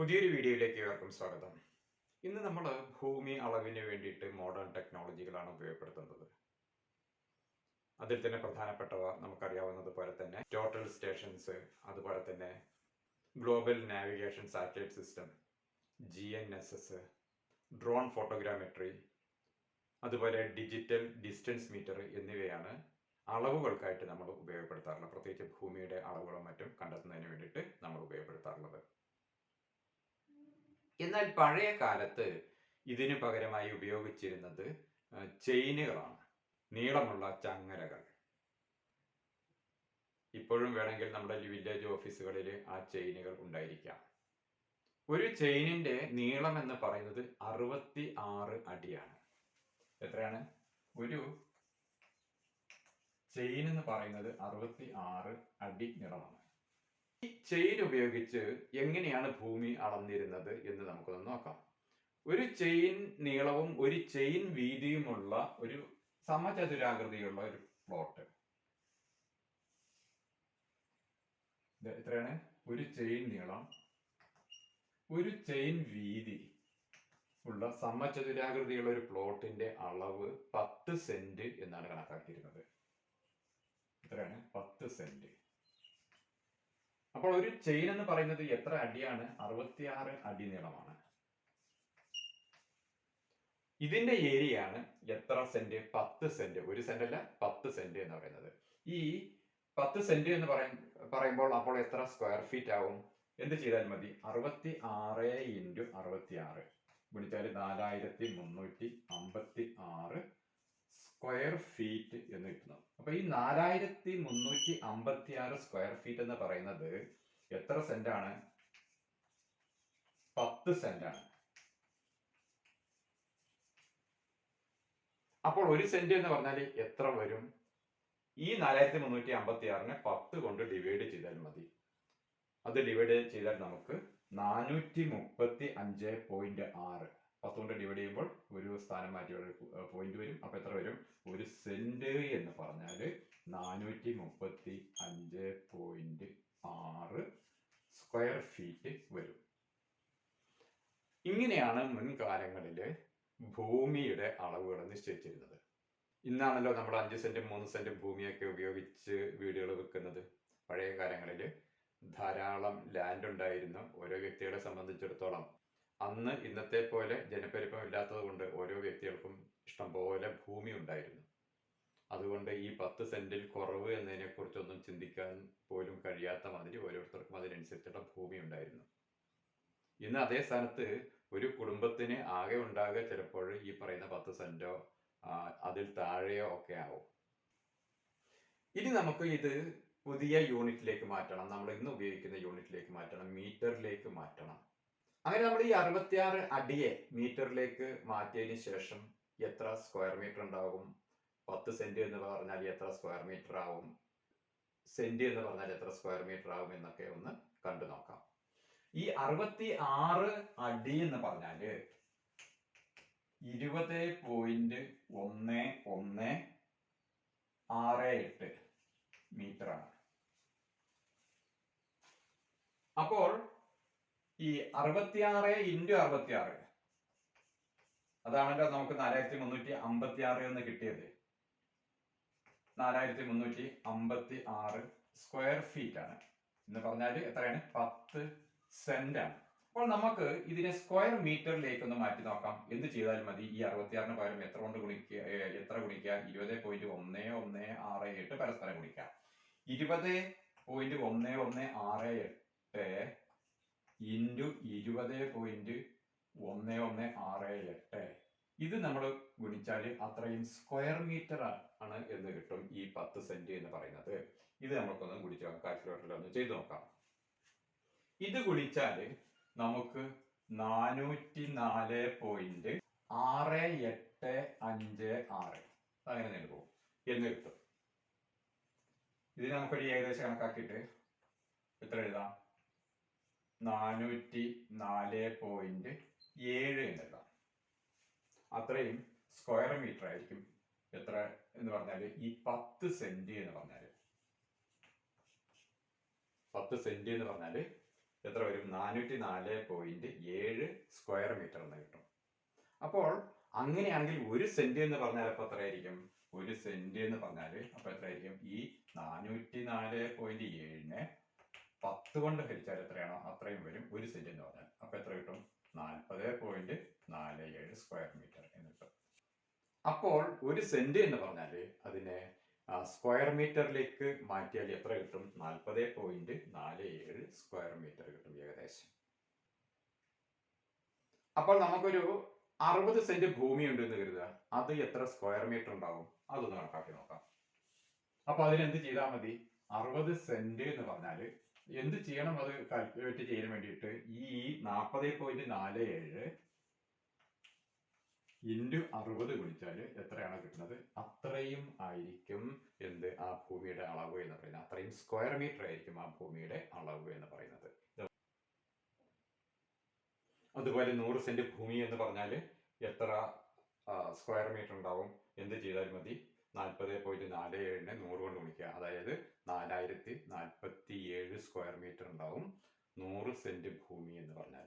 പുതിയൊരു വീഡിയോയിലേക്ക് ഏവർക്കും സ്വാഗതം. ഇന്ന് നമ്മൾ ഭൂമി അളവിന് വേണ്ടിയിട്ട് മോഡേൺ ടെക്നോളജികളാണ് ഉപയോഗപ്പെടുത്തുന്നത്. അതിൽ തന്നെ പ്രധാനപ്പെട്ടവ നമുക്കറിയാവുന്നത് പോലെ തന്നെ ടോട്ടൽ സ്റ്റേഷൻസ് അതുപോലെ തന്നെ global navigation satellite system G N S S drone photogrammetry അതുപോലെ ഡിജിറ്റൽ ഡിസ്റ്റൻസ് മീറ്റർ എന്നിവയാണ് അളവുകൾക്കായിട്ട് നമ്മൾ ഉപയോഗപ്പെടുത്താറുള്ളത്. പ്രത്യേകിച്ച് ഭൂമിയുടെ അളവുകളും മറ്റും കണ്ടെത്തുന്നതിന് വേണ്ടിയിട്ട് നമ്മൾ ഉപയോഗപ്പെടുത്താറുള്ളത്. എന്നാൽ പഴയ കാലത്ത് ഇതിനു പകരമായി ഉപയോഗിച്ചിരുന്നത് ചെയിനുകളാണ്. നീളമുള്ള ചങ്ങലകൾ ഇപ്പോഴും വേണമെങ്കിൽ നമ്മുടെ വില്ലേജ് ഓഫീസുകളിൽ ആ ചെയിനുകൾ ഉണ്ടായിരിക്കാം. ഒരു ചെയിനിന്റെ നീളം എന്ന് പറയുന്നത് അറുപത്തി ആറ് അടിയാണ്. എത്രയാണ്? ഒരു ചെയിൻ എന്ന് പറയുന്നത് അറുപത്തി ആറ് അടി നീളമാണ്. ഈ ചെയിൻ ഉപയോഗിച്ച് എങ്ങനെയാണ് ഭൂമി അളന്നിരുന്നത് എന്ന് നമുക്കൊന്ന് നോക്കാം. ഒരു ചെയിൻ നീളവും ഒരു ചെയിൻ വീതിയുമുള്ള ഒരു സമചതുരാകൃതിയുള്ള ഒരു പ്ലോട്ട് എത്രയാണ് ഒരു ചെയിൻ നീളം ഒരു ചെയിൻ വീതി ഉള്ള സമചതുരാകൃതിയുള്ള ഒരു പ്ലോട്ടിന്റെ അളവ് പത്ത് സെന്റ് എന്നാണ് കണക്കാക്കിയിരുന്നത് എത്രയാണ് പത്ത് സെന്റ് അപ്പോൾ ഒരു ചെയിൻ എന്ന് പറയുന്നത് എത്ര അടിയാണ്? അറുപത്തിയാറ് അടി നീളമാണ്. ഇതിന്റെ ആണ് എത്ര സെന്റ് പത്ത് സെന്റ് ഒരു സെന്റ് അല്ല പത്ത് സെന്റ് എന്ന് പറയുന്നത്. ഈ പത്ത് സെന്റ് എന്ന് പറയും പറയുമ്പോൾ അപ്പോൾ എത്ര സ്ക്വയർ ഫീറ്റ് ആവും? എന്ത് ചെയ്താൽ മതി. അറുപത്തി ആറ് ഇന്റു അറുപത്തി ആറ് ഗുണിച്ചാൽ നാലായിരത്തി മുന്നൂറ്റി അമ്പത്തി ആറ് സ്ക്വയർ ഫീറ്റ് എന്ന് കിട്ടുന്നു. അപ്പൊ ഈ നാലായിരത്തി മുന്നൂറ്റി അമ്പത്തി ആറ് സ്ക്വയർ ഫീറ്റ് എന്ന് പറയുന്നത് എത്ര സെന്റ് ആണ്? പത്ത് സെന്റ് ആണ്. അപ്പോൾ ഒരു സെന്റ് എന്ന് പറഞ്ഞാൽ എത്ര വരും? ഈ നാലായിരത്തി മുന്നൂറ്റി അമ്പത്തി ആറിനെ പത്ത് കൊണ്ട് ഡിവൈഡ് ചെയ്താൽ മതി. അത് ഡിവൈഡ് ചെയ്താൽ നമുക്ക് നാനൂറ്റി മുപ്പത്തി അഞ്ച് പോയിന്റ് ആറ്. പത്ത് കൊണ്ട് ഡിവൈഡ് ചെയ്യുമ്പോൾ ഒരു സ്ഥാനം മാറ്റി ഒരു പോയിന്റ് വരും. അപ്പൊ എത്ര വരും? ഒരു സെന്റ് എന്ന് പറഞ്ഞാൽ നാനൂറ്റി മുപ്പത്തി അഞ്ച് പോയിന്റ് ആറ് സ്ക്വയർ ഫീറ്റ് വരും. ഇങ്ങനെയാണ് മുൻകാലങ്ങളിൽ ഭൂമിയുടെ അളവുകൾ നിശ്ചയിച്ചിരുന്നത്. ഇന്നാണല്ലോ നമ്മൾ അഞ്ച് സെന്റും മൂന്ന് സെന്റും ഭൂമിയൊക്കെ ഉപയോഗിച്ച് വീടുകൾ വെക്കുന്നത്. പഴയ കാലങ്ങളിൽ ധാരാളം ലാൻഡ് ഉണ്ടായിരുന്നു. ഓരോ വ്യക്തികളെ സംബന്ധിച്ചിടത്തോളം അന്ന് ഇന്നത്തെ പോലെ ജനപ്പെരുപ്പം ഇല്ലാത്തത് കൊണ്ട് ഓരോ വ്യക്തികൾക്കും ഇഷ്ടം പോലെ ഭൂമി ഉണ്ടായിരുന്നു. അതുകൊണ്ട് ഈ പത്ത് സെന്റിൽ കുറവ് എന്നതിനെ കുറിച്ചൊന്നും ചിന്തിക്കാൻ പോലും കഴിയാത്ത മാതിരി ഓരോരുത്തർക്കും അതിനനുസരിച്ചുള്ള ഭൂമി ഉണ്ടായിരുന്നു. ഇന്ന് അതേ സ്ഥാനത്ത് ഒരു കുടുംബത്തിന് ആകെ ഉണ്ടാകുക ചിലപ്പോൾ ഈ പറയുന്ന പത്ത് സെന്റോ അതിൽ താഴെയോ ഒക്കെ ആവും. ഇനി നമുക്ക് ഇത് പുതിയ യൂണിറ്റിലേക്ക് മാറ്റണം. നമ്മൾ ഇന്ന് ഉപയോഗിക്കുന്ന യൂണിറ്റിലേക്ക് മാറ്റണം. മീറ്ററിലേക്ക് മാറ്റണം. അങ്ങനെ നമ്മൾ ഈ അറുപത്തിയാറ് അടിയെ മീറ്ററിലേക്ക് മാറ്റിയതിന് ശേഷം എത്ര സ്ക്വയർ മീറ്റർ ഉണ്ടാകും? പത്ത് സെന്റ് എന്ന് പറഞ്ഞാൽ എത്ര സ്ക്വയർ മീറ്റർ ആവും? സെന്റ് എന്ന് പറഞ്ഞാൽ എത്ര സ്ക്വയർ മീറ്റർ ആവും എന്നൊക്കെ ഒന്ന് കണ്ടു നോക്കാം. ഈ അറുപത്തി ആറ് അടി എന്ന് പറഞ്ഞാൽ ഇരുപത് പോയിന്റ് ഒന്ന് ഒന്ന് ആറ് എട്ട് മീറ്റർ ആണ്. അപ്പോൾ ഈ അറുപത്തിയാറ് ഇന്റു അറുപത്തിയാറ്. അതാണല്ലോ നമുക്ക് നാലായിരത്തി മുന്നൂറ്റി അമ്പത്തി ആറ് എന്ന് കിട്ടിയത്. നാലായിരത്തി മുന്നൂറ്റി അമ്പത്തി ആറ് സ്ക്വയർ ഫീറ്റ് ആണ്. എന്ന് പറഞ്ഞാൽ എത്രയാണ്? പത്ത് സെന്റ് ആണ്. അപ്പോൾ നമുക്ക് ഇതിനെ സ്ക്വയർ മീറ്ററിലേക്ക് ഒന്ന് മാറ്റി നോക്കാം. എന്ത് ചെയ്താലും മതി. ഈ അറുപത്തിയാറിന് പകരം എത്ര കൊണ്ട് ഗുണിക്കുക എത്ര ഗുണിക്കുക ഇരുപത് പോയിന്റ് ഒന്ന് ഒന്ന് ആറ് എട്ട് പരസ്പരം ഗുണിക്കുക ഇരുപത് പോയിന്റ് ഒന്ന് ഒന്ന് ആറ് എട്ട് ഇന്റു ഇരുപത് പോയിന്റ് ഒന്ന് ഒന്ന് ആറ് എട്ട്. ഇത് നമ്മൾ ഗുണിച്ചാൽ അത്രയും സ്ക്വയർ മീറ്റർ ആണ് എന്ന് കിട്ടും ഈ പത്ത് സെന്റ് എന്ന് പറയുന്നത്. ഇത് നമുക്കൊന്ന് ഗുണിച്ച് നോക്കാം. കാൽക്കുലേറ്ററിൽ ഒന്ന് ചെയ്ത് നോക്കാം. ഇത് ഗുണിച്ചാൽ നമുക്ക് നാനൂറ്റി നാല് പോയിന്റ് ആറ് എട്ട് അഞ്ച് ആറ്. അങ്ങനെ പോകും. എന്ന് കിട്ടും. ഇത് നമുക്കൊരു ഏകദേശം കണക്കാക്കിയിട്ട് എത്ര എഴുതാം? നാനൂറ്റി നാല് പോയിന്റ് ഏഴ് ഉണ്ടല്ലോ അത്രയും സ്ക്വയർ മീറ്റർ ആയിരിക്കും എത്ര എന്ന് പറഞ്ഞാൽ ഈ പത്ത് സെന്റ് എന്ന് പറഞ്ഞാൽ പത്ത് സെന്റ് എന്ന് പറഞ്ഞാൽ എത്ര വരും? നാനൂറ്റി നാല് പോയിന്റ് ഏഴ് സ്ക്വയർ മീറ്റർ എന്ന് കിട്ടും. അപ്പോൾ അങ്ങനെയാണെങ്കിൽ ഒരു സെന്റ് എന്ന് പറഞ്ഞാൽ അപ്പൊ എത്രയായിരിക്കും? ഒരു സെന്റ് എന്ന് പറഞ്ഞാൽ അപ്പൊ എത്രയായിരിക്കും? ഈ നാനൂറ്റി നാല് പോയിന്റ് ഏഴിനെ പത്ത് കൊണ്ട് ഹരിച്ചാൽ എത്രയാണോ അത്രയും വരും ഒരു സെന്റ് എന്ന് പറഞ്ഞാൽ. അപ്പൊ എത്ര കിട്ടും? നാൽപ്പത് പോയിന്റ് നാല് ഏഴ് സ്ക്വയർ മീറ്റർ എന്ന് കിട്ടും. അപ്പോൾ ഒരു സെന്റ് എന്ന് പറഞ്ഞാൽ അതിനെ സ്ക്വയർ മീറ്ററിലേക്ക് മാറ്റിയാൽ എത്ര കിട്ടും? നാൽപ്പത് പോയിന്റ് നാല് ഏഴ് സ്ക്വയർ മീറ്റർ കിട്ടും ഏകദേശം. അപ്പോൾ നമുക്കൊരു അറുപത് സെന്റ് ഭൂമി ഉണ്ട് എന്ന് കരുതുക. അത് എത്ര സ്ക്വയർ മീറ്റർ ഉണ്ടാവും? അതൊന്ന് കണക്കാക്കി നോക്കാം. അപ്പൊ അതിനെന്ത് ചെയ്താൽ മതി? അറുപത് സെന്റ് എന്ന് പറഞ്ഞാൽ എന്ത് ചെയ്യണം അത് കാൽക്കുലേറ്റ് ചെയ്യാൻ വേണ്ടിയിട്ട് ഈ നാൽപ്പത് പോയിന്റ് നാല് ഏഴ് ഇന്റു അറുപത് ഗുണിച്ചാൽ എത്രയാണ് കിട്ടുന്നത്? അത്രയും ആയിരിക്കും എന്ത് ആ ഭൂമിയുടെ അളവ് എന്ന് പറയുന്നത്. അത്രയും സ്ക്വയർ മീറ്റർ ആയിരിക്കും ആ ഭൂമിയുടെ അളവ് എന്ന് പറയുന്നത്. അതുപോലെ നൂറ് സെന്റ് ഭൂമി എന്ന് പറഞ്ഞാൽ എത്ര സ്ക്വയർ മീറ്റർ ഉണ്ടാവും? എന്ത് ചെയ്താൽ മതി. നാൽപ്പത് പോയിന്റ് നാല് ഏഴിനെ നൂറ് കൊണ്ട് ഗുണിക്കുക. അതായത് നാലായിരത്തി നാൽപ്പത്തി ഏഴ് സ്ക്വയർ മീറ്റർ ഉണ്ടാവും. നൂറ് സെന്റ് ഭൂമി എന്ന് പറഞ്ഞാൽ